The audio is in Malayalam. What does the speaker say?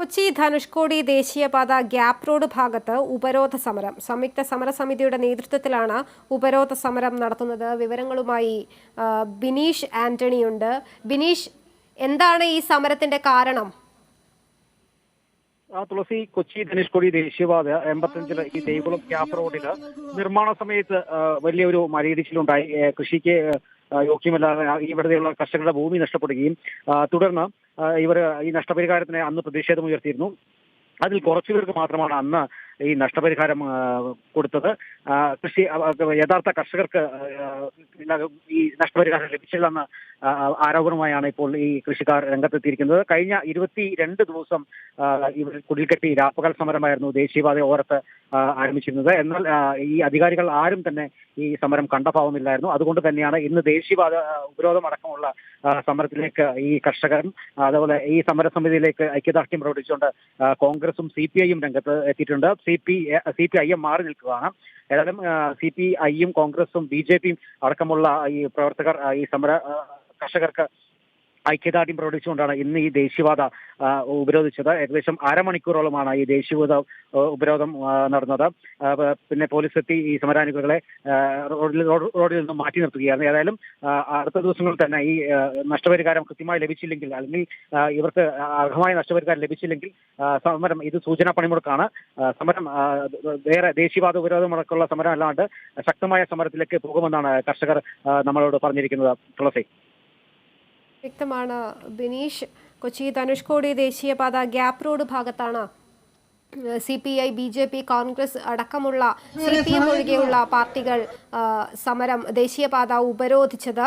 കൊച്ചി ധനുഷ്കോടി ദേശീയപാത ഗ്യാപ് റോഡ് ഭാഗത്ത് ഉപരോധ സമരം. സംയുക്ത സമരസമിതിയുടെ നേതൃത്വത്തിലാണ് ഉപരോധ സമരം നടത്തുന്നത്. വിവരങ്ങളുമായി ബിനീഷ് ആന്റണിയുണ്ട്. ബിനീഷ് എന്താണ് ഈ സമരത്തിന്റെ കാരണം? തുളസി കൊച്ചി ധനുഷ്കോടി ദേശീയപാത എൺപത്തഞ്ചിൽ ഈ ദേവികുളം ഗ്യാപ് റോഡിൽ നിർമ്മാണ സമയത്ത് വലിയൊരു മലയിടിച്ചിലുണ്ടായി. കൃഷിക്ക് യോഗ്യമല്ലാതെ ഇവിടെയുള്ള കർഷകരുടെ ഭൂമി നഷ്ടപ്പെടുകയും തുടർന്ന് ഇവർ ഈ നഷ്ടപരിഹാരത്തിന് അന്ന് പ്രതിഷേധമുയർത്തിയിരുന്നു. അതിൽ കുറച്ചു പേർക്ക് മാത്രമാണ് അന്ന് ഈ നഷ്ടപരിഹാരം കൊടുത്തത്. കൃഷി യഥാർത്ഥ കർഷകർക്ക് ഈ നഷ്ടപരിഹാരം ലഭിച്ചില്ലെന്ന ആരോപണമായാണ് ഇപ്പോൾ ഈ കൃഷിക്കാർ രംഗത്തെത്തിയിരിക്കുന്നത്. കഴിഞ്ഞ ഇരുപത്തി രണ്ട് ദിവസം ഇവർ കുടിൽക്കെട്ടി രാപ്പകൽ സമരമായിരുന്നു ദേശീയപാത ഓരത്ത് ആരംഭിച്ചിരുന്നത്. എന്നാൽ ഈ അധികാരികൾ ആരും തന്നെ ഈ സമരം കണ്ട കണ്ടഭാവമില്ലായിരുന്നു അതുകൊണ്ട് തന്നെയാണ് ഇന്ന് ദേശീയപാത ഉപരോധം അടക്കമുള്ള സമരത്തിലേക്ക് ഈ കർഷകരും അതുപോലെ ഈ സമരസമിതിയിലേക്ക് ഐക്യദാർഢ്യം പ്രകടിച്ചുകൊണ്ട് കോൺഗ്രസും സി പി ഐയും രംഗത്ത് എത്തിയിട്ടുണ്ട്. C P C P I M മാറി നിൽക്കുകയാണ്. ഏതായാലും സി പി ഐയും കോൺഗ്രസും ബി ജെ പിയും അടക്കമുള്ള ഈ പ്രവർത്തകർ ഈ സമര കർഷകർക്ക് ഐക്യദാർഢ്യം പ്രകടിച്ചുകൊണ്ടാണ് ഇന്ന് ഈ ദേശീയപാത ഉപരോധിച്ചത്. ഏകദേശം അരമണിക്കൂറോളമാണ് ഈ ദേശീയപാത ഉപരോധം നടന്നത്. പിന്നെ പോലീസ് എത്തി ഈ സമരാനുകളെ റോഡിൽ റോഡിൽ നിന്ന് മാറ്റി നിർത്തുകയായിരുന്നു. ഏതായാലും അടുത്ത ദിവസങ്ങളിൽ തന്നെ ഈ നഷ്ടപരിഹാരം കൃത്യമായി ലഭിച്ചില്ലെങ്കിൽ അല്ലെങ്കിൽ ഇവർക്ക് അർഹമായ നഷ്ടപരിഹാരം ലഭിച്ചില്ലെങ്കിൽ സമരം ഇത് സൂചനാ പണിമുടക്കാണ്. സമരം വേറെ ദേശീയപാത ഉപരോധം അടക്കമുള്ള സമരം അല്ലാണ്ട് ശക്തമായ സമരത്തിലേക്ക് പോകുമെന്നാണ് കർഷകർ നമ്മളോട് പറഞ്ഞിരിക്കുന്നത്. തുളസി. വ്യക്തമാണ്. ബിനീഷ് കൊച്ചി ധനുഷ്കോടി ദേശീയപാത ഗ്യാപ് റോഡ് ഭാഗത്താണ് C P I B J P Congress അടക്കമുള്ള സി പി എം ഒഴികെയുള്ള പാർട്ടികൾ സമരം ദേശീയപാത ഉപരോധിച്ചത്.